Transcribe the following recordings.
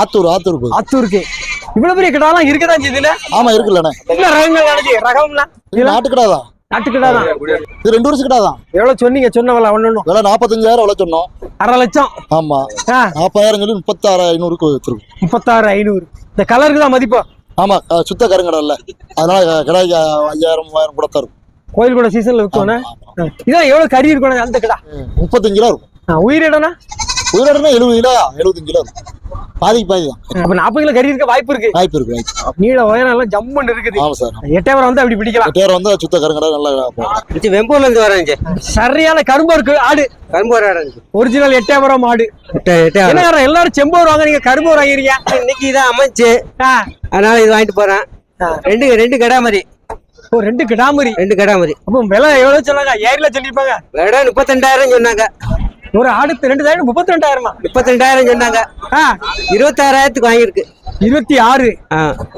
ஆத்தூர். ஆத்தூர் ஆத்தூருக்கு. இவ்வளவு பெரிய கிடாலாம் இருக்கதான் செய்யுதுல ஆமா இருக்குல்லண்ணே. என்ன ரகங்கள் நினைச்சு ரகம்லாம்? இது நாட்டுக்கடா தான் நாட்டுக்கிடா தான் இது ரெண்டு வருஷம் கடா தான் எவ்வளவு சொன்னீங்க? ஒண்ணு விலை நாற்பத்தஞ்சாயிரம் விலை சொன்னோம். அரை லட்சம்? ஆமா. நாற்பதாயிரம் சொல்லி முப்பத்தாறு ஐநூறுக்கு வச்சிருக்கோம். முப்பத்தாறு ஐநூறு. இந்த கலருக்கு தான் மதிப்பு? ஆமா சுத்த கருங்கடை இல்ல. அதனால கடாய்க்கு ஐயாயிரம் மூவாயிரம் கூட தரும் கோயில் கூட சீசன்ல விற்கணும் இதான் எவ்வளவு கறி இருக்கணும் அந்த கிடா? முப்பத்தஞ்சு கிலோ இருக்கும். உயிரிடனா உயிரோடனா எழுபது கிலோ எழுபத்தஞ்சு கிலோ. பாதிக்கு பாதி தான். அப்ப நாற்பது கிலோ கறி இருக்க. வாய்ப்பு இருக்கு வாய்ப்பு இருக்கு. வாய்ப்பு நீள உயரம் எல்லாம் ஜம்முன்னு இருக்குது. ஆமா சார். எட்டயபுரம் வந்து அப்படி பிடிக்கலாம். பேர் வந்து சுத்த கருங்கடை நல்லா போகும் வெம்பூர்ல இருந்து வரேன் சரியான கரும்பு இருக்கு ஆடு. கரும்பு இருந்துச்சு ஒரிஜினல் எட்டயபுரம் ஆடு. என்ன எல்லாரும் செம்போர் வாங்க நீங்க கரும்பூர் வாங்குறீங்க இன்னைக்கு இதான் அமைச்சு. அதனால இது வாங்கிட்டு போறேன். ரெண்டு ரெண்டு கடா மாதிரி ஓ ரெண்டு கிடாமரி. ரெண்டு கடா மாதிரி அப்போ விலை எவ்வளவு சொன்னாங்க? ஏரியில சொல்லிருப்பாங்க. இடம் முப்பத்தெண்டாயிரம் சொன்னாங்க. ஒரு ஆடு ரெண்டு தாயிரம் முப்பத்தி ரெண்டாயிரமா முப்பத்தெண்டாயிரம் சொன்னாங்க. ஆ. இருபத்தாறாயிரத்துக்கு வாங்கியிருக்கு. இருபத்தி ஆறு.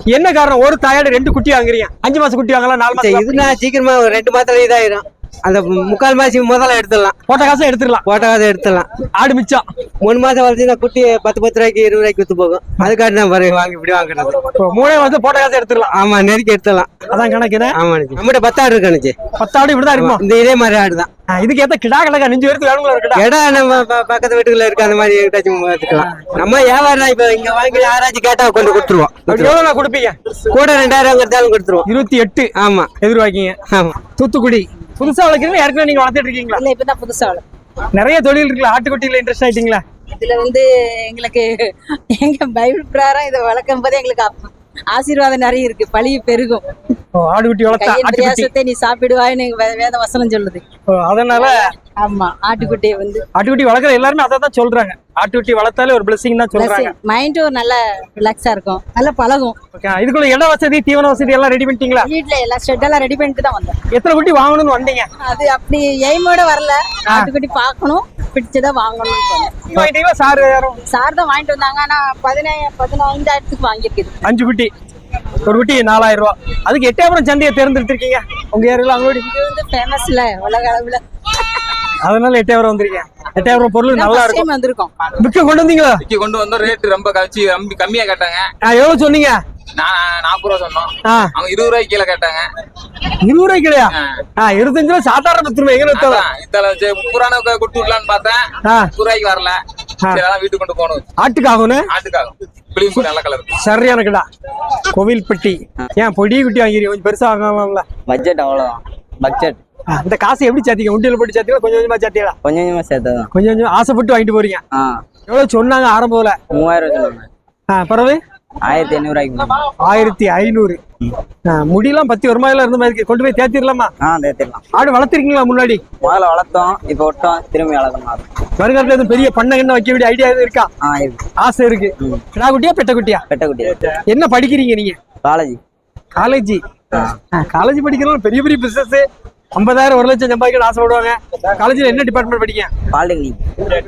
என்ன காரணம்? ஒரு தாயாடு ரெண்டு குட்டி வாங்குறீங்க. அஞ்சு மாசம் குட்டி வாங்கலாம் நாலு மாசம் இது நான் சீக்கிரமா ஒரு ரெண்டு மாதத்துல இதாயிரும். அந்த முக்கால் மாசம் முதல்ல எடுத்துடலாம். போட்ட காசை எடுத்துடலாம். போட்ட காசை எடுத்துடலாம். ஆடு மிச்சம். மூணு மாசம் வளர்த்தீங்கன்னா குட்டி பத்து பத்து ரூபாய்க்கு இருபது ரூபாய்க்கு வித்து போகும். அதுக்காண்டி தான் பாருங்க வாங்கி இப்படி வாங்குறது. மூணே மாசம் போட்ட காசை எடுத்துடலாம். ஆமா நெருக்கி எடுத்துடலாம். அதான் கணக்குன்னு ஆமா நம்மகிட்ட பத்தாடு இருக்கு அண்ணாச்சி. பத்து ஆடு இப்படிதான் இருக்குமா? இந்த இதே மாதிரி ஆடு தான். இதுக்கு ஏத்த கிடா கணக்கா? நெஞ்சு பேருக்கு வேணுங்களா ஒரு கிடா? இடம் நம்ம பக்கத்து வீட்டுக்குள்ள இருக்க அந்த மாதிரி ஏதாச்சும் எடுத்துக்கலாம் நம்ம வியாபாரம் இப்ப இங்க வாங்கி யாராச்சும் கேட்டா கொண்டு கொடுத்துருவோம். எவ்வளவு நான் கொடுப்பீங்க? கூட ரெண்டாயிரம் கொடுத்தாலும் கொடுத்துருவோம். இருபத்தி எட்டு. ஆமா. எதிர்பார்க்கீங்க. ஆமா. தூத்துக்குடி. புதுசா வளர்க்குறீங்க ஏற்கனவே நீங்க வளர்த்துட்டு இருக்கீங்களா? இல்ல இப்பதான் புதுசா வளர்ப்பு நிறைய தொழில் இருக்குல்ல ஆட்டுக்குட்டியில இன்ட்ரெஸ்ட் ஆயிட்டீங்களா? இதுல வந்து எங்களுக்கு எங்க பைபிள் பிரகாரம் இதை வளர்க்கும் போது எங்களுக்கு ஆசீர்வாதம் நிறைய இருக்கு பழி பெருகும். ஓ, ஆடுக்குட்டி வளர்த்தா ஆட்டுக்குட்டி? நீ சாப்பிடுவாய்ன்னு வே- வேத வசனம் சொல்லுது. அதனால ஆமா ஆட்டுக்குட்டியை வந்து. ஆட்டுக்குட்டி வளர்க்குற எல்லாருமே அதை தான் சொல்றாங்க. ஆட்டுக்குட்டி வளர்த்தாலே ஒரு பிளஸிங் தான் சொல்றாங்க. மைண்டும் நல்ல ரிலாக்ஸா இருக்கும். நல்லா பழகும். ஓகே இதுக்குள்ள இட வசதி தீவன வசதி எல்லாம் ரெடி பண்ணிட்டீங்களா? வீட்டுல எல்லாம் ஷெட் எல்லாம் ரெடி பண்ணிட்டு தான் வந்தோம். எத்தனை குட்டி வாங்கணும்னு வந்தீங்க? அது அப்படி எய்மோட வரல. ஆட்டுக்குட்டி பார்க்கணும் பிடிச்சதை வாங்கிட்டீங்களா? சார் சார் தான் வாங்கிட்டு வந்தாங்க. ஆனா பதினாயிரம் பதினைந்தாயிரத்துக்கு வாங்கியிருக்குது. அஞ்சு குட்டி. ஒரு குட்டி நாலாயிரம் ரூபா. அதுக்கு எட்டாயிரம் சந்தையை தேர்ந்தெடுத்திருக்கீங்க. உங்க ஏரியால அங்கோடி. இது வந்து ஃபேமஸ்ல உலக அளவுல. அதனால எட்டாயிரம் வந்திருக்கீங்க. எட்டாயிரம் பொருள் நல்லா இருக்கும். வந்திருக்கோம். விற்க கொண்டு வந்தீங்களா? விக்கி கொண்டு வந்தோம். ரேட் ரொம்ப கழிச்சு ரொம்ப கம்மியா கேட்டாங்க. எவ்வளவு சொன்னீங்க? நான் நாற்பது ரூபா சொன்னோம். அவங்க இருபது ரூபாய்க்கு கீழே கேட்டாங்க. இருபது ரூபாய்க்கு இல்லையா ஆ. இருபத்தஞ்சு ரூபா சாதாரண பத்து ரூபாய். எங்க வித்தலாம்? அதான் இத்தனை சரி, புறான க- கொடுத்து விடலான்னு பார்த்தேன் முப்பது ரூபாய்க்கு வரல. வீட்டுக்கு கொண்டு போகணும். ஆட்டுக்காகும். பிளியும் நல்ல கலர் சரியான கடா. கோவில்பட்டி. ஏன் பொடி குட்டி கொஞ்சம் பெருசா வாங்கலாம்ல? பட்ஜெட் அவ்வளோதான் பட்ஜெட். இந்த காசை எப்படி சேர்த்தீங்க? உண்டியல் போட்டு சேர்த்தீங்களா? கொஞ்சம் கொஞ்சமா சேர்த்தீங்களா? கொஞ்சம் கொஞ்சமாக சேர்த்ததான் கொஞ்சம் கொஞ்சம் ஆசைப்பட்டு வாங்கிட்டு போறீங்க. எவ்வளவு சொன்னாங்க ஆரம்பத்துல? மூவாயிரம் சொன்னாங்க. ஆயிரத்தி ஐநூறுவாய்க்கு ஆயிரத்தி ஐநூறு. முடியெல்லாம் பத்தி ஒரு மாதிரிலாம் இருந்த மாதிரி கொண்டு போய் தேத்திடலாமா ஆ தேத்திடலாம் ஆடு வளர்த்திருக்கீங்களா முன்னாடி? முதல்ல வளர்த்தோம் இப்போ விட்டோம் திரும்பி வளர்க்கணும் வருங்காலத்துல எதுவும் பெரிய பண்ணை கண்ணை வைக்க வேண்டிய ஐடியா எதுவும் இருக்கா? ஆ இருக்கு. ஆசை இருக்கு. கிடா குட்டியா பெட்ட குட்டியா பெட்டக்குட்டி. என்ன படிக்கிறீங்க நீங்க? காலேஜ். காலேஜ். காலேஜ் படிக்கிறவங்க பெரிய பெரிய பிசினஸ் ஐம்பதாயிரம் ஒரு லட்சம் சம்பாதிக்கணும்னு ஆசைப்படுவாங்க. காலேஜ்ல என்ன டிபார்ட்மெண்ட் படிக்க பாலிடெக்னிக்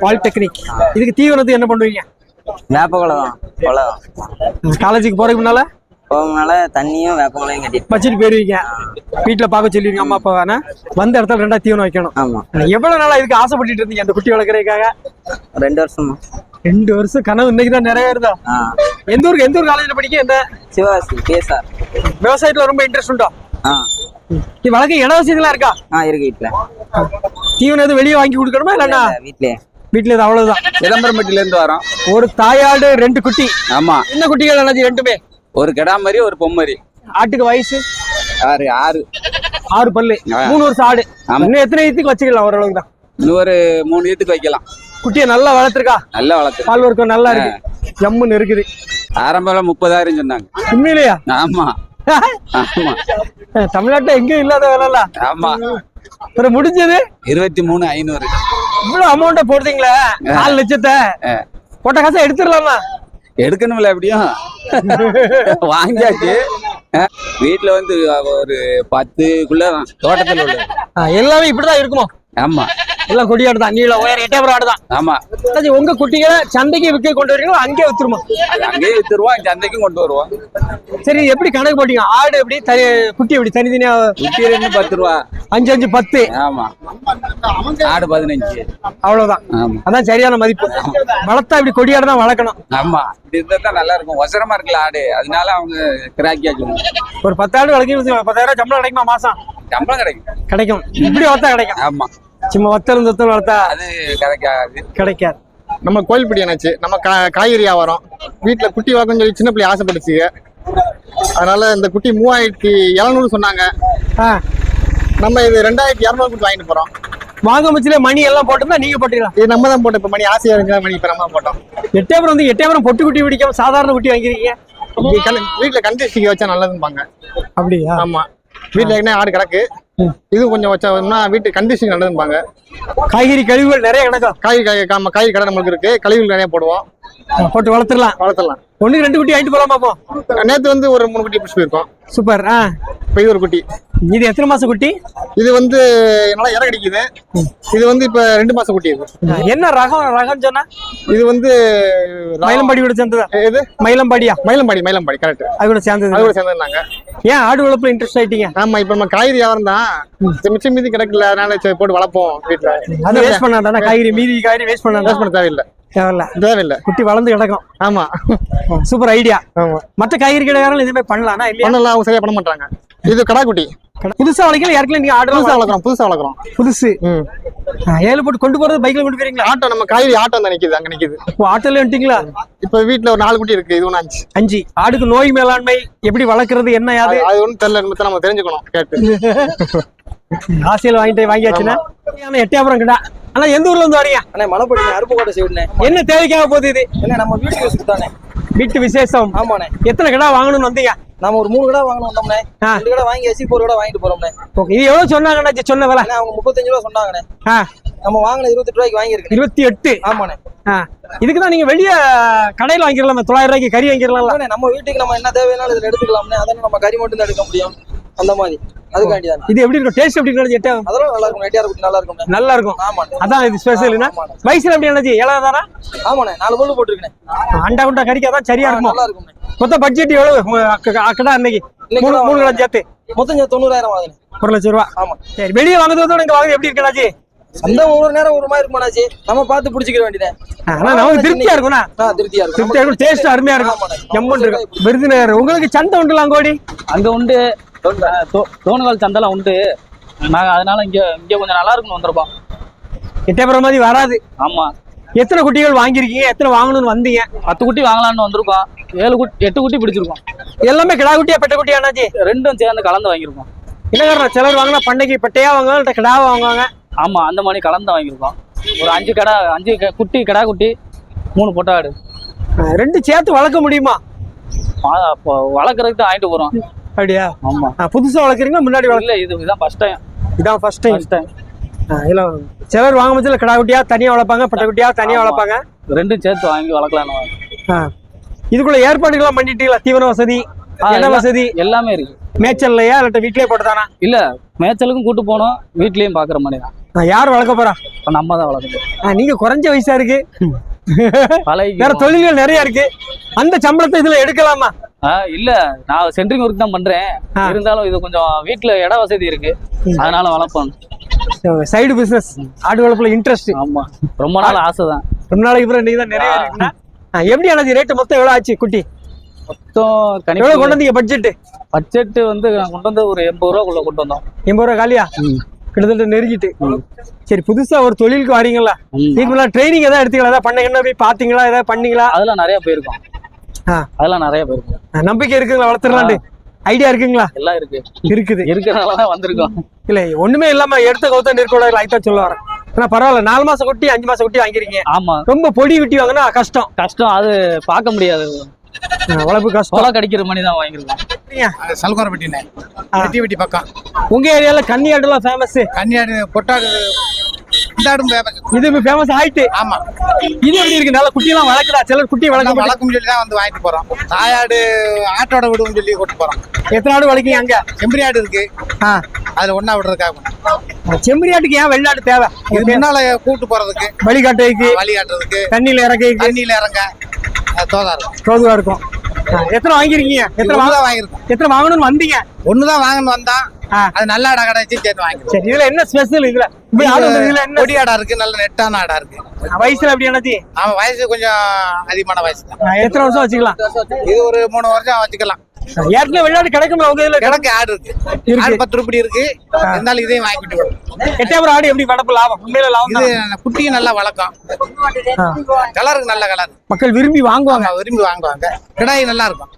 பாலிடெக்னிக் இதுக்கு தீவனத்துக்கு என்ன பண்ணுவீங்க? வேப்பக்குலை தான் கொலை தான் காலேஜுக்கு போறதுக்கு முன்னால போகனால தண்ணியும் வேப்பக்குலையும் கட்டிட்டு வச்சுட்டு போயிருவீங்க. வீட்டுல பார்க்க சொல்லிருங்க அம்மா அப்பா வேணா வந்த இடத்துல ரெண்டா தீவனம் வைக்கணும். ஆமாம் எவ்வளவு நாளா இதுக்கு ஆசைப்பட்டுட்டு இருந்தீங்க அந்த குட்டி வளர்க்கறதுக்காக? ரெண்டு வருஷமா. ரெண்டு வருஷம் கனவு இன்னைக்கு தான் நிறைவேறுதா எந்த ஊருக்கு எந்த ஊர் காலேஜ்ல படிக்க என்ன? சிவகாசி பிஎஸ்ஆர் விவசாயத்துல ரொம்ப இன்ட்ரெஸ்ட் உண்டோ? வளர்க்க இட வசதிலாம் இருக்கா? ஆ இருக்கு வீட்டில் தீவனம் எதுவும் வெளியே வாங்கி கொடுக்கணுமா இல்லைன்னா? வீட்லயே. வீட்டுல இது அவ்வளவுதான். சிதம்பரம்பட்டில இருந்து வரோம். ஒரு தாயாடு ரெண்டு குட்டி. ஆமா. என்ன குட்டிகள் அண்ணாச்சி ரெண்டுமே? ஒரு கிடா மாதிரி ஒரு பொம்மரி. ஆட்டுக்கு வயசு? ஆறு ஆறு. ஆறு பல்லு. மூணு வருஷம் ஆடு. இன்னும் எத்தனை இதுக்கு வச்சுக்கலாம் ஓரளவுக்கு தான்? இன்னும் ஒரு மூணு ஈத்துக்கு வைக்கலாம். குட்டியை நல்லா வளர்த்துருக்கா? நல்லா வளர்த்து பால் வர்க்கம் நல்லா இருக்கு. ஜம்முன்னு இருக்குது. ஆரம்பம் முப்பதாயிரம் சொன்னாங்க. உண்மையிலேயா? ஆமா. ஆமா. தமிழ்நாட்டுல எங்கேயும் இல்லாத வேலை ஆமா. அப்புறம் முடிஞ்சது? இருபத்தி மூணு ஐநூறு. இவ்வளவு அமௌண்ட்டை போடுறீங்களே? நாலு லட்சத்தை. போட்ட காசை எடுத்துடலாமா? எடுக்கணும்ல எப்படியும். வாங்கியாச்சு. வீட்டுல வந்து ஒரு பத்துக்குள்ள தோட்டத்துல உள்ளது ஆ, எல்லாமே இப்படிதான் இருக்குமோ? ஆமா. எல்லாம் கொடியாடு தான் நீள உயரம் எட்டயபுரம் ஆடு தான் ஆமா. உங்க குட்டிகளை சந்தைக்கு விற்க கொண்டு வரீங்களோ அங்கேயே வித்துருமா? அங்கேயே வித்துருவோம் சந்தைக்கும் கொண்டு வருவோம். சரி எப்படி கணக்கு போட்டீங்க? ஆடு எப்படி தனி குட்டி எப்படி தனித்தனியா? குட்டி ரெண்டு பத்து ரூபா. அஞ்சு அஞ்சு பத்து. ஆமா. ஆடு பதினஞ்சு. அவ்வளவுதான். அதான் சரியான மதிப்பு. வளர்த்தா இப்படி கொடியாடு தான் வளர்க்கணும். ஆமா. இப்படி இருந்தா நல்லா இருக்கும். ஒசரமா இருக்குல்ல ஆடு. அதனால அவங்க சொல்லுவாங்க. ஒரு பத்தாயிரம் வளர்க்கணும் பத்தாயிரம் சம்பளம் கிடைக்குமா மாசம்? சம்பளம் கிடைக்கும். கிடைக்கும். இப்படி வளர்த்தா கிடைக்கும். ஆமா. சும்மா வத்தல் தொத்தல் வளர்த்தா அது கிடைக்காது. கிடைக்காது. நம்ம கோயில்படி என்னாச்சு? நம்ம கா காய்கறி வியாபாரம். வீட்டில் குட்டி வளர்க்கணும்னு சொல்லி சின்ன பிள்ளை ஆசைப்பட்டுச்சுங்க அதனால இந்த குட்டி மூவாயிரத்தி எழுநூறு சொன்னாங்க. ஆ. நம்ம இது ரெண்டாயிரத்தி இரநூறு கொடுத்து வாங்கிட்டு போறோம். வாங்க முச்சிலே மணி எல்லாம் போட்டோம்னா நீங்க போட்டீங்களா இது நம்ம தான் போட்டோம். இப்போ மணி ஆசையா இருந்துச்சு மணி இப்போ நம்ம போட்டோம். எட்டயபுரம் வந்து எட்டயபுரம் பொட்டு குட்டி பிடிக்காம சாதாரண குட்டி வாங்கிருக்கீங்க. வீட்டில் கண்டிஸ்டிக்கு வச்சா நல்லதும்பாங்க. அப்படியா? ஆமா. வீட்டில் என்ன ஆடு கிடக்கு. இது கொஞ்சம் வச்சோம்னா வீட்டு கண்டிஷன் நல்லதும்பாங்க. காய்கறி கழிவுகள் நிறைய கிடக்கும். காய்கறி காய் காய்கறி கடை நம்மளுக்கு இருக்கு. கழிவுகள் நிறைய போடுவோம். போட்டு வளர்த்துடலாம். வளர்த்தலாம் ஒண்ணுக்கு ரெண்டு குட்டி வாங்கிட்டு போலாம் பாப்போம் நேற்று வந்து ஒரு மூணு குட்டி பிடிச்சி போயிருக்கோம். சூப்பர் ஆ. இப்போ இது ஒரு குட்டி. இது எத்தனை மாசம் குட்டி? இது வந்து நல்லா இற கடிக்குது இது வந்து இப்போ ரெண்டு மாசம் குட்டி இது. என்ன ரகம் ரகம் சொன்னா? இது வந்து மயிலம்பாடி கூட சேர்ந்ததா? எது? மயிலம்பாடியா? மயிலம்பாடி மயிலம்பாடி கரெக்ட் அது கூட சேர்ந்தது. அது கூட சேர்ந்துருந்தாங்க ஏன் ஆடு வளர்ப்புல இன்ட்ரெஸ்ட் ஆயிட்டீங்க? ஆமா இப்ப நம்ம காய்கறி வியாபாரம் தான். மிச்சம் மீதி கிடக்கல அதனால போட்டு வளர்ப்போம் வீட்டுல அது வேஸ்ட் பண்ணாதானே காய்கறி மீதி காய்கறி வேஸ்ட் வேஸ்ட் பண்ணாதான் பண்ண தேவையில்லை. தேவையில்ல. தேவையில்லை. குட்டி வளர்ந்து கிடக்கும். ஆமா. சூப்பர் ஐடியா ஆமா. மற்ற காய்கறி கடைக்காரங்க இதுமே பண்ணலாம்னா இல்லையா? பண்ணலாம் அவங்க சரியா பண்ண மாட்டாங்க. இது கடா குட்டி புதுசா வளர்க்கல ஏற்கனவே நீங்க ஆடு புதுசா வளர்க்குறோம் புதுசா வளர்க்குறோம். புதுசு. ஏழு போட்டு கொண்டு போறது பைக்ல கொண்டு போறீங்களா? ஆட்டோ நம்ம காய்கறி ஆட்டோ தான் நிக்குது அங்க நிக்குது. ஆட்டோல வந்துட்டீங்களா? இப்ப வீட்டுல ஒரு நாலு குட்டி இருக்கு இது ஒண்ணு அஞ்சு. அஞ்சு. ஆடுக்கு நோய் மேலாண்மை எப்படி வளர்க்கறது என்ன யாது? அது ஒண்ணும் தெரியல நம்ம தெரிஞ்சுக்கணும் கேட்டு. ஆசையில வாங்கிட்டு வாங்கியாச்சுன்னா? எட்டயபுரம் கிட்ட ஆனா எந்த ஊர்ல இருந்து வரீங்க? அண்ணே மலைப்படி அருப்புக்கோட்டை சைடுண்ணே என்ன தேவைக்காக போகுது இது? என்ன நம்ம வீட்டு யூஸுக்கு தானே வீட்டு விசேஷம். ஆமாண்ணே. எத்தனை கடை வாங்கணும்னு வந்தீங்க? நம்ம ஒரு மூணு கடை வாங்கணும் வந்தோம்ண்ணே. ஆ. ரெண்டு கடை வாங்கி எசி ஒரு கடை வாங்கிட்டு ஓகே இது எவ்வளவு சொன்னாங்கண்ணா சொன்ன விலை? அண்ணே அவங்க முப்பத்தஞ்சு ரூபா சொன்னாங்கண்ணே. நம்ம வாங்கின இருபத்தெட்டு ரூபாய்க்கு வாங்கியிருக்கேன். இருபத்தி எட்டு? ஆமாண்ணே. ஆ. இதுக்கு தான் நீங்க வெளிய கடையில வாங்கிடலாமே தொள்ளாயிரம் ரூபாய்க்கு கறி வாங்கிடலாம்ல? அண்ணே, நம்ம வீட்டுக்கு நம்ம என்ன தேவையானாலும் இதுல எடுத்துக்கலாம்ண்ணே. அதானே நம்ம கறி மட்டும் தான் எடுக்க முடியும். அந்த மாதிரி. அதுக்காண்டி தானே இது எப்படி இருக்கும்? டேஸ்ட் எப்படி இருக்கும் எட்டா? அதெல்லாம் நல்லா இருக்கும் நல்லா இருக்கும்ண்ணே நல்லா இருக்கும் ஆமாண்ணே. அதான் இது ஸ்பெஷல்னா வயசுல எப்படி என்னது ஏழாவதானா ஆமாண்ணே நாலு பொருள் போட்டுருக்கேன் அண்டா குண்டா கறிக்காதான் சரியா இருக்கும்? நல்லா இருக்கும்ண்ணே. மொத்த பட்ஜெட் எவ்வளவு? அக்கடா அன்னைக்கு மூணு மூணு கிலோ சேர்த்து. மொத்தம் தொண்ணூறாயிரம் ஆகுதுண்ணே. ஒரு லட்சம் ரூபா. ஆமா சரி வெளியே வாங்குறதோட இங்க வாங்குறது எப்படி இருக்கடாச்சு அந்த ஒரு நேரம் ஒரு மாதிரி இருக்குமாண்ணாச்சி நம்ம பார்த்து பிடிச்சிக்கிற வேண்டியதேன் ஆனா நமக்கு திருப்தியா இருக்கும்னா திருப்தியா இருக்கும். திருப்தியா இருக்கும் டேஸ்ட் அருமையா இருக்கும். எம்மன் இருக்கும் விருதுநகர். உங்களுக்கு சந்தை உண்டுல அங்கோடி அங்க உண்டு. தோணுகால் சந்தெல்லாம் உண்டு. நாங்க அதனால இங்க இங்க கொஞ்சம் நல்லா இருக்குன்னு வந்திருக்கோம். எட்டயபுரம் மாதிரி வராது. ஆமா. எத்தனை குட்டிகள் வாங்கியிருக்கீங்க? எத்தனை வாங்கணும்னு வந்தீங்க? பத்து குட்டி வாங்கலாம்னு வந்திருக்கோம். ஏழு குட்டி எட்டு குட்டி பிடிச்சிருக்கோம். எல்லாமே கிடா குட்டியா பெட்ட குட்டியா அண்ணாச்சி ரெண்டும் சேர்ந்து கலந்து வாங்கியிருக்கோம். என்ன காரணம்? சிலர் வாங்கினா பண்ணைக்கு பெட்டையா வாங்குவாங்க கிடாவா வாங்குவாங்க? ஆமா அந்த மாதிரி கலந்து வாங்கியிருக்கோம். ஒரு அஞ்சு கடை அஞ்சு குட்டி கடா குட்டி மூணு பொட்டாடு. ரெண்டு சேர்த்து வளர்க்க முடியுமா? வளர்க்குறதுக்கு தான் வாங்கிட்டு போறோம். அப்படியா? ஆமா. புதுசா வளர்க்குறீங்களா? முன்னாடி வளர்க்க இல்ல இது இதுதான் ஃபர்ஸ்ட் டைம் இதான் ஃபர்ஸ்ட் டைம் ஃபர்ஸ்ட் டைம் இல்ல சிலர் வாங்கும் பட்சத்தில் கிடா குட்டியா தனியா வளர்ப்பாங்க பெட்ட குட்டியா தனியா. வளர்ப்பாங்க. ரெண்டும் சேர்த்து வாங்கி. ஆ. இதுக்குள்ள ஏற்பாடுகள்லாம் பண்ணிட்டீங்களா? தீவன வசதி எல்லாம் வசதி? எல்லாமே இருக்கு. மேய்ச்சல்லையா? இல்லாட்ட வீட்லயே போட்டுதானா இல்ல மேய்ச்சலுக்கும் கூட்டு போனோம் வீட்லயும் பாக்குற மாதிரி தான். யார் வளர்க்க போறா? நம்ம தான் வளர்க்கணும் ஆ, நீங்க குறைஞ்ச வயசா இருக்கு. வேற தொழில்கள் நிறைய இருக்கு. அந்த சம்பளத்தை இதுல எடுக்கலாமா? இல்ல. நான் சென்ட்ரிங் ஒர்க் தான் பண்றேன். இருந்தாலும் இது கொஞ்சம் வீட்ல இட வசதி இருக்கு. அதனால வளர்ப்போம். சைடு பிசினஸ் ஆடு வளர்ப்புல இன்ட்ரெஸ்ட் ஆமா. ரொம்ப நாள் ஆசை தான். ரொம்ப நாளைக்கு அப்புறம் நீங்க தான் நிறைய எப்படி ஆனது ரேட்டு மொத்தம் எவ்வளவு ஆச்சு குட்டி? மொத்தம் எவ்வளவு கொண்டு வந்தீங்க பட்ஜெட் பட்ஜெட் வந்து கொண்டு வந்து ஒரு எண்பது ரூபாக்குள்ள கொண்டு வந்தோம். எண்பது ரூபா காலியா? கிட்டத்தட்ட நெருங்கிட்டு. சரி புதுசா ஒரு தொழிலுக்கு வரீங்களா. நீங்களா ட்ரைனிங் ஏதாவது எடுத்தீங்களா? ஏதாவது பண்ணீங்கன்னா போய் பாத்தீங்களா ஏதாவது பண்ணீங்களா? அதெல்லாம் நிறைய போயிருக்கோம். அதெல்லாம் நிறைய போயிருக்கோம் ஆ, நம்பிக்கை இருக்குங்களா? வளர்த்துடலான்ட்டு ஐடியா இருக்குங்களா? எல்லாம் இருக்கு. இருக்குது. இருக்கிறதுனால தான் வந்திருக்கோம். இல்ல ஒண்ணுமே இல்லாம எடுத்த கவுத்த நிற்கக்கூடாது லைட்டா சொல்ல வரேன். ஆனா பரவாயில்ல நாலு மாசம் குட்டி அஞ்சு மாசம் குட்டி வாங்கிருக்கீங்க. ஆமா. ரொம்ப பொடி குட்டி வாங்கினா கஷ்டம். கஷ்டம் அது பார்க்க முடியாது. வளர்ப்பு கஷ்டம். சோளா கடிக்கிற மாதிரி தான் வாங்கிருக்கோம். சல்கோரப்பட்டினே வெட்டி வெட்டி பக்கம். உங்க ஏரியால கன்னி ஆடுலாம் ஃபேமஸ் கன்னியாடு பொட்டாடு இந்தாடும் இது ஃபேமஸ் ஆயிட்டு. ஆமா. இது எப்படி இருக்கு? நல்ல குட்டி எல்லாம் வளர்க்குறா சிலர் குட்டி வளர்க்க. வளர்க்கும் சொல்லி தான் வந்து வாங்கிட்டு போறோம். தாயாடு ஆட்டோட விடுவோம் சொல்லி கொண்டு போறோம். எத்தனை ஆடு வளர்க்கீங்க அங்க? செம்பரி ஆடு இருக்கு. ஆ. அதுல ஒண்ணா விடுறதுக்காக செம்மறியாட்டுக்கு ஏன் வெள்ளாடு தேவை? இது முன்னால கூட்டு போறதுக்கு. வழிகாட்டுறதுக்கு வழிகாட்டுறதுக்கு தண்ணியில இறக்கிறதுக்கு. தண்ணியில இறங்க. தோதா இருக்கும். தோதுவா இருக்கும். எத்தனை வாங்கிருக்கீங்க எத்தனை வாங்க ஒண்ணுதான் வாங்கியிருக்கோம். எத்தனை வாங்கணும்னு வந்தீங்க? ஒண்ணுதான் வாங்கணும் வந்தா ஆ. அது நல்ல ஆடா கிடைச்சி சேர்த்து வாங்கிருக்கோம் சரி இதுல என்ன ஸ்பெஷல் இதுல? இதுல என்ன கொடி ஆடா இருக்கு நல்ல நெட்டான ஆடா இருக்கு. வயசுல எப்படி என்னது அவன் வயசு கொஞ்சம் அதிகமான வயசு தான். எத்தனை வருஷம் வச்சுக்கலாம்? இது ஒரு மூணு வருஷம் வச்சுக்கலாம். ஏற்கனவே வெள்ளாடு கிடைக்குமா உங்க இதுல? கிடக்கு ஆடு இருக்கு. ஆடு பத்து ரூபாய் இருக்கு. இருந்தாலும் இதையும் வாங்கிட்டு. எட்டாவது ஆடு எப்படி வளர்ப்பு லாபம்? உண்மையில லாபம். குட்டியும் நல்லா வளர்க்கும். கலருக்கு நல்ல கலர். மக்கள் விரும்பி வாங்குவாங்க. விரும்பி வாங்குவாங்க. கிடாய் நல்லா இருக்கும்.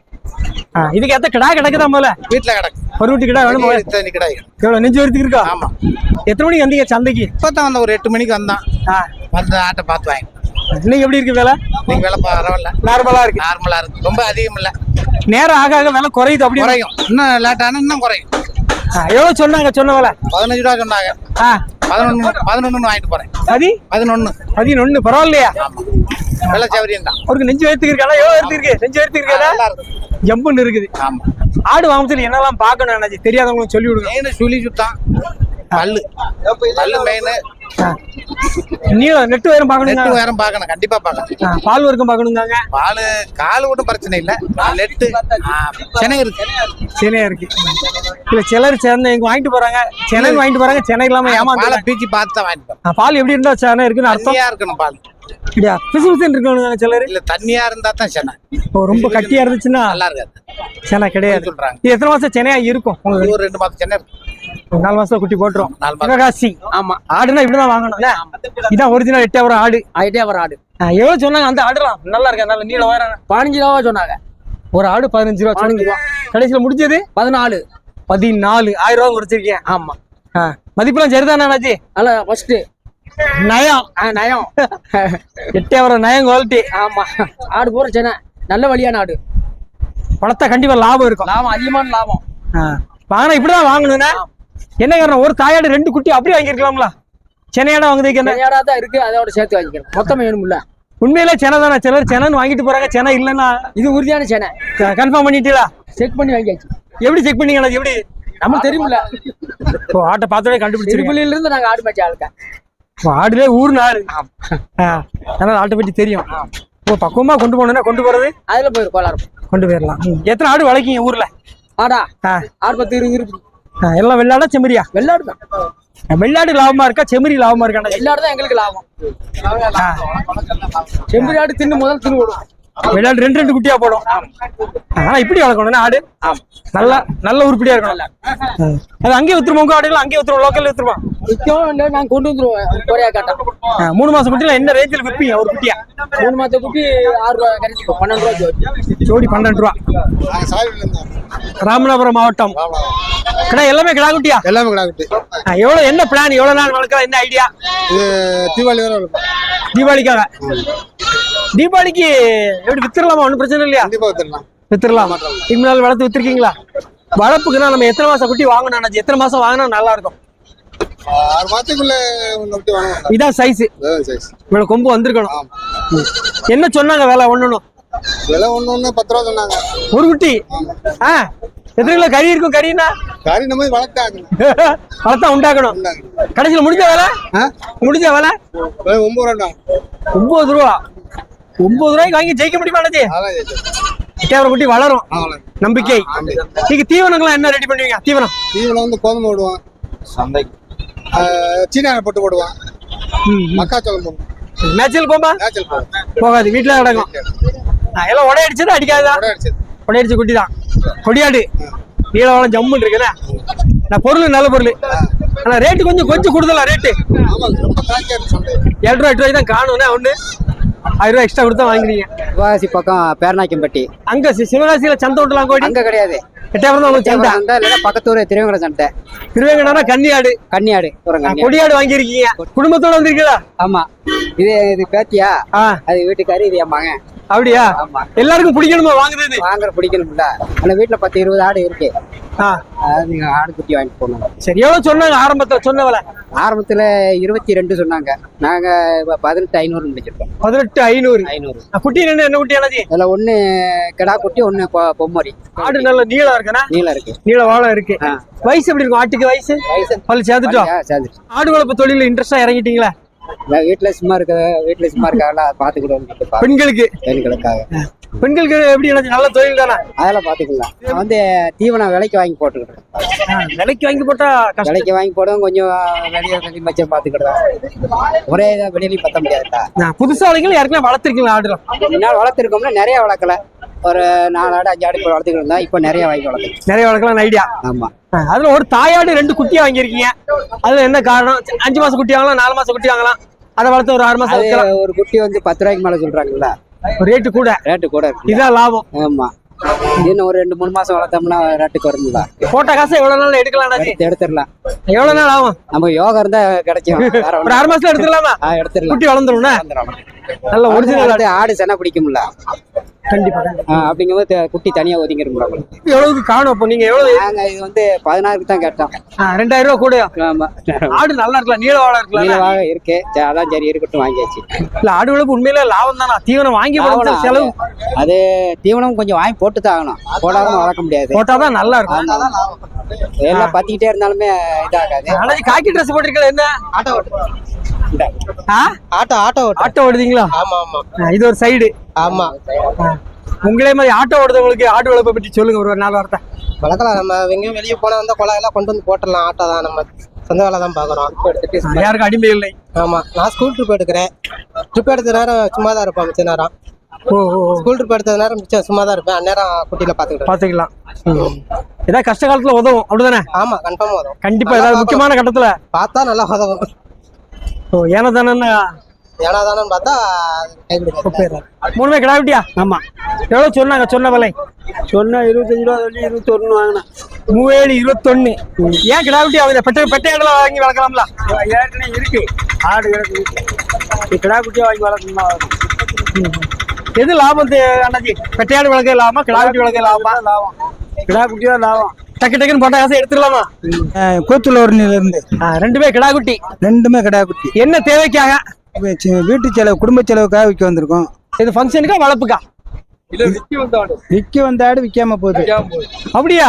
இதுக்கு ஏத்த கிடா கிடக்குதா முதல்ல? வீட்டுல கிடக்கு. ஒரு வீட்டு கிடா வேணும்? கிடாய் எவ்வளவு நெஞ்சு வரைக்கும் இருக்கா? ஆமா. எத்தனை மணிக்கு வந்தீங்க சந்தைக்கு? இப்பதான் வந்த ஒரு எட்டு மணிக்கு வந்தான். வந்து ஆட்டை பார்த்து வாங்கி இன்னைக்கு எப்படி இருக்கு விலை? நீங்க வேலை பரவாயில்ல. நார்மலா இருக்கு. நார்மலா இருக்கு. ரொம்ப அதிகம் இல்ல. நேரம் ஆக ஆக விலை குறையுது அப்படி குறையும். இன்னும் லேட் ஆனா இன்னும் குறையும். எவ்வளவு சொன்னாங்க? சொன்ன விலை. பதினஞ்சு ரூபா சொன்னாங்க. ஆ பதினொன்னு பதினொன்னு வாங்கிட்டு போறேன். பதி? பதினொன்னு. பதினொன்னு பரவாயில்லையா? வெள்ள சௌரியம் தான். அவருக்கு நெஞ்சு வைத்துக்கு இருக்கா எவ்வளவு எடுத்து இருக்கு நெஞ்சு இருக்கு. ஜம்புன்னு இருக்குது. ஆமா. ஆடு வாங்கத்துல என்னெல்லாம் பார்க்கணும் தெரியாதவங்களுக்கு சொல்லி விடுங்க சுழி சுத்தான். பல்லு. பல்லு மெயின். நீளம் நெட்டு நெட்டு பார்க்கணும் வேறம் பார்க்கணும். கண்டிப்பா பார்க்கணும். பால் வர்க்கம் பார்க்கணுங்க பால் கால் ஒன்றும் பிரச்சனை இல்ல. நெட்டு சென்னை இருக்கு. சென்னையா இருக்கு. இல்ல சிலர் சேர்ந்து இங்க வாங்கிட்டு போறாங்க. சென்னை வாங்கிட்டு போறாங்க. சென்னை இல்லாம பாலை ஏமாந்து பீச்சி பார்த்து தான் வாங்கிட்டு பால் எப்படி இருந்தா சென்னை இருக்குன்னு அர்த்தம்? இருக்கணும் பால். இல்லையா பிசு பிசுன்னு இருக்கணும் சிலர்? இல்ல தண்ணியா இருந்தா தான் சென்னை. இப்போ ரொம்ப கட்டியா இருந்துச்சுன்னா? நல்லா இருக்காது. சென்னை கிடையாது. சொல்றாங்க. எத்தனை மாசம் சென்னையா இருக்கும்? ஒரு ரெண்டு மாசம் சென்னை நாலு மாசம் குட்டி போட்டுரும். சிவகாசி. ஆமா. ஆடுனா இப்படிதான் வாங்கணும்? இதான் ஒரிஜினல் எட்டாயிரம் ஆடு. வர ஆடு. எவ்வளவு சொன்னாங்க? அந்த ஆடுலாம் நல்லா இருக்கா? நல்ல நீள வர பதினஞ்சு ரூபா சொன்னாங்க. ஒரு ஆடு பதினஞ்சு ரூபா சொன்னீங்க. கடைசியில முடிஞ்சது? பதினாலு. பதினாலு. ஆயிரம் ரூபா குறைச்சிருக்கேன் ஆமா. மதிப்பெல்லாம் சரிதானே அண்ணாச்சி? அல்ல ஃபர்ஸ்ட் நயம். நயம். எட்டாயிரம் நயம் குவாலிட்டி ஆமா. ஆடு போற சென்னை. நல்ல வழியான ஆடு. வளர்த்தா கண்டிப்பா லாபம் இருக்கும். லாபம் அதிகமான லாபம். வாங்கினா இப்படிதான் வாங்கணும்னா என்ன காரணம்? ஒரு தாயாடு ரெண்டு குட்டி அப்படியே வாங்கிருக்கலாம்ல சென்னையாடா வாங்குறதுக்கு தான் இருக்கு அதோட சேர்த்து வாங்கிக்கலாம் மொத்தம் வேணும்ல. உண்மையிலே சென்னை தானே? சிலர் சென்னைன்னு வாங்கிட்டு போறாங்க. சென்னை இல்லைன்னா இது உறுதியான சென்னை. கன்ஃபார்ம் பண்ணிட்டீங்களா? செக் பண்ணி வாங்கியாச்சு. எப்படி செக் பண்ணீங்க அண்ணாச்சி? எப்படி? நமக்கு தெரியுமில்ல ஓ ஆட்டை பார்த்தோடே கண்டுபிடிச்சிருக்கேன் திருப்பள்ளியில இருந்து நாங்க ஆடு மேட்ச் ஆளுக்க ஆடுலே ஊர் நாடு. அதனால ஆட்டை பற்றி தெரியும். ஓ பக்குவமா கொண்டு போகணும்னா கொண்டு போறது? அதுல போயிரு கோளாறு கொண்டு போயிடலாம். எத்தனை ஆடு வளர்க்கீங்க ஊர்ல? ஆடா. ஆடு பத்து இருபது இருக்கு. ஆ, எல்லாம் வெள்ளாடா செம்மறியா? வெள்ளாடு தான் வெள்ளாடு லாபமா இருக்கா? செம்மறி லாபமா இருக்கா? வெள்ளாடு தான் எங்களுக்கு லாபம். செம்பரி ஆடு தின்னு முதல் தின்னு விடும். வெள்ளாடு ரெண்டு ரெண்டு குட்டியா போடும். ஆனா இப்படி வளர்க்கணும். ஆடு? நல்லா நல்ல உருப்படியா இருக்கணும். அது அங்கேயே வித்துருமா? உங்க ஆடுகள் அங்கேயே வித்துருவோம் லோக்கல்ல வித்துருமா? விற்கவும் இல்லை நாங்க கொண்டு வந்துருவோம் குறையா காட்டா. மூணு மாசம் குட்டில என்ன ரேஞ்சில் விற்பீங்க ஒரு குட்டியா? மூணு மாத்த குட்டி ஆறு ரூபா பன்னெண்டு ரூபா ஜோடி. ஜோடி பன்னெண்டு ரூபா. ராமநாதபுரம் மாவட்டம். கடா எல்லாமே கிடா குட்டியா? எல்லாமே கிடாக்குட்டி ஆ, எவ்வளவு என்ன பிளான் எவ்வளவு நாள் வளர்க்கலாம் என்ன ஐடியா இது தீபாவளி வரை இருக்கும் தீபாவளிக்காக. தீபாவளிக்கு எப்படி வித்துடலாமா? ஒன்றும் பிரச்சனை இல்லையா? வித்துடலாம். முன்னாள் வளர்த்து வித்துருக்கீங்களா? வளர்ப்புக்குன்னா நம்ம எத்தனை மாசம் குட்டி வாங்கணும்? எத்தனை மாசம் வாங்கினா நல்லா இருக்கும்? ஆறு மாதத்துக்குள்ள ஒன்று இதான் சைஸ் சைஸ் இவ்வளவு கொம்பு வந்திருக்கணும். என்ன சொன்னாங்க வேலை ஒண்ணுன்னு? விலை ஒன்று ஒன்று பத்து ரூபா சொன்னாங்க. ஒரு குட்டி? ஆ எத்தனை கிலோ கறி இருக்கும்? கறின்னா? கறி நம்ம வளர்த்தாங்க வளர்த்தா உண்டாக்கணும். கடைசியில் முடிஞ்ச வேலை? முடிஞ்ச வேலை? ஒம்பது ரூபா ஒன்பது ரூபா. ஒன்பது ரூபாய்க்கு வாங்கி ஜெயிக்க முடியுமா அண்ணாச்சி. எட்டாயிரம் குட்டி வளரும். நம்பிக்கை. நீங்க தீவனங்கள்லாம் என்ன ரெடி பண்ணுவீங்க? தீவனம்? தீவனம் வந்து கோதுமை போடுவான் சந்தைக்கு. சீனா போட்டு போடுவான். மக்காச்சோளம் போடுவான். மேட்சில் போமா நேச்சல் போடுவான் போகாது வீட்டுல கிடக்கும். ஆ, எல்லாம் உடைய அடிச்சதா அடிக்காதா உடைய அடிச்ச குட்டி தான். கொடியாடு. நீளவளம் ஜம்முன்னு இருக்குண்ணே நான் பொருள் நல்ல பொருள். ஆனா ரேட்டு கொஞ்சம் கொஞ்சம் கூடுதலா ரேட்டு ஏழு ரூபா எட்டு ரூபாய்க்கு தான் காணும்ண்ணே ஒண்ணு ஆயிரம் ரூபாய் எக்ஸ்ட்ரா கொடுத்தா வாங்குறீங்க சிவகாசி பக்கம் பேரணாக்கிம்பட்டி அங்க சி- சிவகாசியில சந்தை விட்டலாம் கோடி. அங்க கிடையாது. எட்டாயிரம் தான் உங்களுக்கு சந்தை இல்லைன்னா பக்கத்தூர் திருவேங்கட சந்தை திருவேங்கடா கன்னியாடு. கன்னியாடு கொடியாடு வாங்கியிருக்கீங்க. குடும்பத்தோட வந்திருக்கீங்களா? ஆமா. இது இது பேத்தியா? அது வீட்டுக்காரி இது என் மகன். அப்படியா? எல்லாருக்கும் பிடிக்கணுமா வாங்குறது வாங்குற பிடிக்கணும்ல. அந்த வீட்டுல பத்து இருபது ஆடு இருக்கு. நீங்க ஆடு குட்டி வாங்கிட்டு போனோம் சரி எவ்வளவு சொன்னாங்க ஆரம்பத்துல? சொன்ன விலை? ஆரம்பத்துல இருபத்தி ரெண்டு சொன்னாங்க. நாங்க பதினெட்டு ஐநூறு முடிச்சிருக்கோம். பதினெட்டு ஐநூறு. ஐநூறு. குட்டி என்ன என்ன குட்டி என்னது அதுல ஒண்ணு கிடா குட்டி ஒண்ணு பொம்மரி ஆடு நல்ல நீளம் இருக்குண்ணா நீளம் இருக்கு. நீள வாழை இருக்கு. வயசு எப்படி இருக்கும்? ஆட்டுக்கு வயசு? வயசு. பல் சேர்த்துட்டோம். ஆடு வளர்ப்பு தொழில இன்ட்ரெஸ்டா இறங்கிட்டீங்களா? வீட்டுல சும்மா இருக்க வீட்டுல சும்மா இருக்காங்களா பாத்துக்கிடுவோம் பெண்களுக்கு? பெண்களுக்காக. பெண்களுக்கு எப்படி எனக்கு நல்ல தொழில் தானே? அதெல்லாம் பாத்துக்கலாம் நான் வந்து தீவனம் விலைக்கு வாங்கி போட்டுக்கிட்டேன். விலைக்கு வாங்கி போட்டா விலைக்கு வாங்கி போடுவோம் கொஞ்சம் வெளியே வெளி மச்சம் பாத்துக்கிடுவேன் ஒரே இதாக வெளியிலையும் பத்த முடியாதுடா நான் புதுசா வளர்க்கல யாருக்குமே வளர்த்துருக்கீங்களா ஆடுலாம்? முன்னால் வளர்த்துருக்கோம்னா நிறைய வளர்க்கல. ஒரு நாலு ஆடு அஞ்சு ஆடு வளர்த்துக்கிட்டு இருந்தா இப்போ நிறைய வாங்கி வளர்த்துருக்கோம் நிறைய வளர்க்கலாம் ஐடியா ஆமா. அதுல ஒரு தாயாடு ரெண்டு குட்டியா வாங்கியிருக்கீங்க. அதுல என்ன காரணம்? அஞ்சு மாசம் குட்டி வாங்கலாம் நாலு மாசம் குட்டி வாங்கலாம். அதை வளர்த்து ஒரு ஆறு மாசம் ஒரு குட்டி வந்து பத்து ரூபாய்க்கு மேல சொல்றாங்கல்ல? ரேட்டு கூட. ரேட்டு கூட இருக்கு இதான் லாபம். ஆமா. இன்னும் ஒரு ரெண்டு மூணு மாசம் வளர்த்தோம்னா ரேட்டுக்கு வரும்ல போட்ட காசை எவ்வளவு நாள் எடுக்கலாம் எடுத்து எடுத்துடலாம். எவ்வளவு நாள் ஆகும்? நம்ம யோகா இருந்தா கிடைக்கும் ஒரு ஆறு மாசத்துல எடுத்துடலாமா? எடுத்துடலாம். குட்டி வளர்ந்துரும்னா நல்ல ஒரிஜினல் ஆடு சென பிடிக்கும்ல. கண்டிப்பா அப்படிங்கும்போது குட்டி தனியா ஒதுங்கிடும் நம்மளுக்கு எவ்வளவுக்கு காணும் அப்போ? நீங்க எவ்வளவு நாங்க இது வந்து பதினாறுக்கு தான் கேட்டோம். ரெண்டாயிரம் ரூபாய் கூட ஆமா. ஆடு நல்லா இருக்கலாம் நீள வாழை இருக்கலாம் நீளவாக இருக்கு. சரி, அதான் சரி இருக்கட்டும் வாங்கியாச்சு. இல்ல ஆடு வளர்ப்பு உண்மையிலே லாபம் தானா? தீவனம் வாங்கி போடுறது ஆகணும். செலவு. அது தீவனம் கொஞ்சம் வாங்கி போட்டு தான் ஆகணும். போடாம வளர்க்க முடியாது. போட்டாதான் நல்லா இருக்கும். எல்லாம் பத்திக்கிட்டே இருந்தாலுமே இதாகாது. ஆனா காக்கி ட்ரெஸ் போட்டிருக்கல என்ன? ஆ? ஆட்டோ ஆட்டோ ஆட்டோ ஓடுதீங்களா? ஆமா ஆமா. இது ஒரு சைடு ஆமா. உங்களே மாதிரி ஆட்டோ ஓடுறவங்களுக்கு ஆடு வளர்ப்பை பற்றி சொல்லுங்க ஒரு நாலு வார்த்தை. வளர்க்கலாம் நம்ம எங்கேயும் வெளியே போனா வந்து குழாய் எல்லாம் கொண்டு வந்து போட்டுடலாம் ஆட்டோ தான் நம்ம. சொந்த வேலை தான் பாக்குறோம் யாருக்கும் அடிமை இல்லை. ஆமா. நான் ஸ்கூல் ட்ரிப் எடுக்கிறேன். ட்ரிப் எடுத்த நேரம் சும்மா தான் இருப்பேன் மிச்ச நேரம். ஓ. ஸ்கூல் ட்ரிப் எடுத்த நேரம் மிச்சம் சும்மா தான் இருப்பேன். அந்நேரம் குட்டியில பாத்துக்கிட்டேன் பாத்துக்கலாம் ஏதாவது கஷ்ட காலத்துல உதவும் அப்படிதானே? ஆமா கன்ஃபார்ம் வரும் கண்டிப்பா ஏதாவது முக்கியமான கட்டத்துல. பார்த்தா நல்லா உதவும். ஓ ஏன்னா தானே ஏன்னா தானே பார்த்தா மூணுமே கிடா விட்டியா ஆமா. எவ்வளவு சொன்னாங்க? சொன்ன விலை? சொன்னா இருபத்தஞ்சு ரூபா சொல்லி இருபத்தி ஒண்ணு வாங்கினேன் மூவேழு இருபத்தொன்னு. ஏன் கிடா விட்டி ஆகுது பெட்டை பெட்டை இடத்துல வாங்கி வளர்க்கலாம்ல? ஏற்கனவே இருக்கு. ஆடு கிடக்கு. கிடா குட்டியா வாங்கி வளர்க்கணும்? எது லாபம் அண்ணாச்சி? பெட்டையாடு வளர்க்க லாபமா? கிடா விட்டி வளர்க்க லாபமா? லாபம். கிடா குட்டியா லாபம். டக்கு டக்குன்னு போட்ட காசை எடுத்துடலாமா? கூத்துலூர்னில இருந்து. ரெண்டுமே கிடா குட்டி ரெண்டுமே கடா குட்டி என்ன தேவைக்காக? வீட்டு செலவு குடும்ப செலவுக்காக விற்க வந்திருக்கோம். இது ஃபங்க்ஷனுக்கா வளர்ப்புக்கா விற்க வந்த ஆடு விற்காம போகுது. அப்படியா?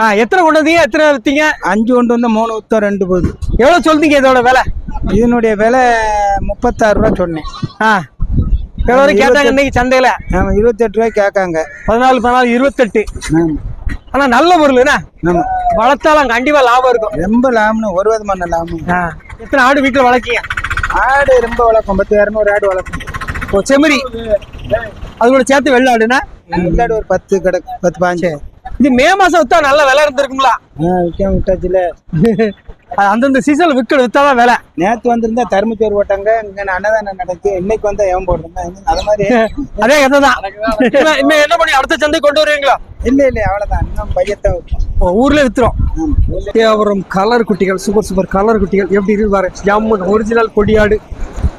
ஆ, எத்தனை கொண்டு வந்தீங்க? எத்தனை வித்தீங்க? அஞ்சு கொண்டு வந்தா மூணு வித்தம் ரெண்டு போகுது. எவ்வளவு சொல்றீங்க இதோட விலை? இதனுடைய விலை முப்பத்தாறு ரூபா சொன்னேன். ஆ. வரைக்கும் கேட்டாங்க இன்னைக்கு சந்தையில? இருபத்தெட்டு ரூபாய் கேட்காங்க. பதினாலு பதினாலு இருபத்தெட்டு. ஆனா நல்ல பொருள் என்ன? வளர்த்தாலும் கண்டிப்பா லாபம் இருக்கும். ரொம்ப லாபம்னு ஒரு விதமான லாபம். எத்தனை ஆடு வீட்டுல வளர்க்கீங்க? ஆடு ரொம்ப வளர்க்கும். பத்து இரநூறு ஆடு வளர்க்கும். ஓ, செம்மறி. அது கூட சேர்த்து வெள்ள ஆடுனா? வெள்ளாடு ஒரு பத்து கிடக்கு பத்து பாஞ்சு. இது மே மாசம் வித்தா நல்ல விலை இருந்திருக்கும்ல. விற்காம விட்டாச்சுல அந்தந்த சீசன்ல விற்கணும் வித்தாதான் விலை. நேத்து வந்திருந்தா தருமச்சோறு போட்டாங்க இங்க அன்னதானம் நடக்கு இன்னைக்கு வந்தா எவன் போடுறேன் அது மாதிரி அதே கதை தான் இன்னும் என்ன பண்ணி அடுத்த சந்தை கொண்டு வருவீங்களா? இல்ல இல்ல அவ்வளவுதான். இன்னும். ஓ, ஊர்ல வித்துரும். தேவரம் கலர் குட்டிகள் சூப்பர் சூப்பர் கலர் குட்டிகள். எப்படி இருக்கு பாரு. ஜம்முன் ஒரிஜினல் கொடியாடு.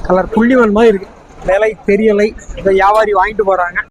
கலர் புள்ளிவன் மாதிரி இருக்கு. விலை தெரியலை இதை வியாபாரி வாங்கிட்டு போறாங்க.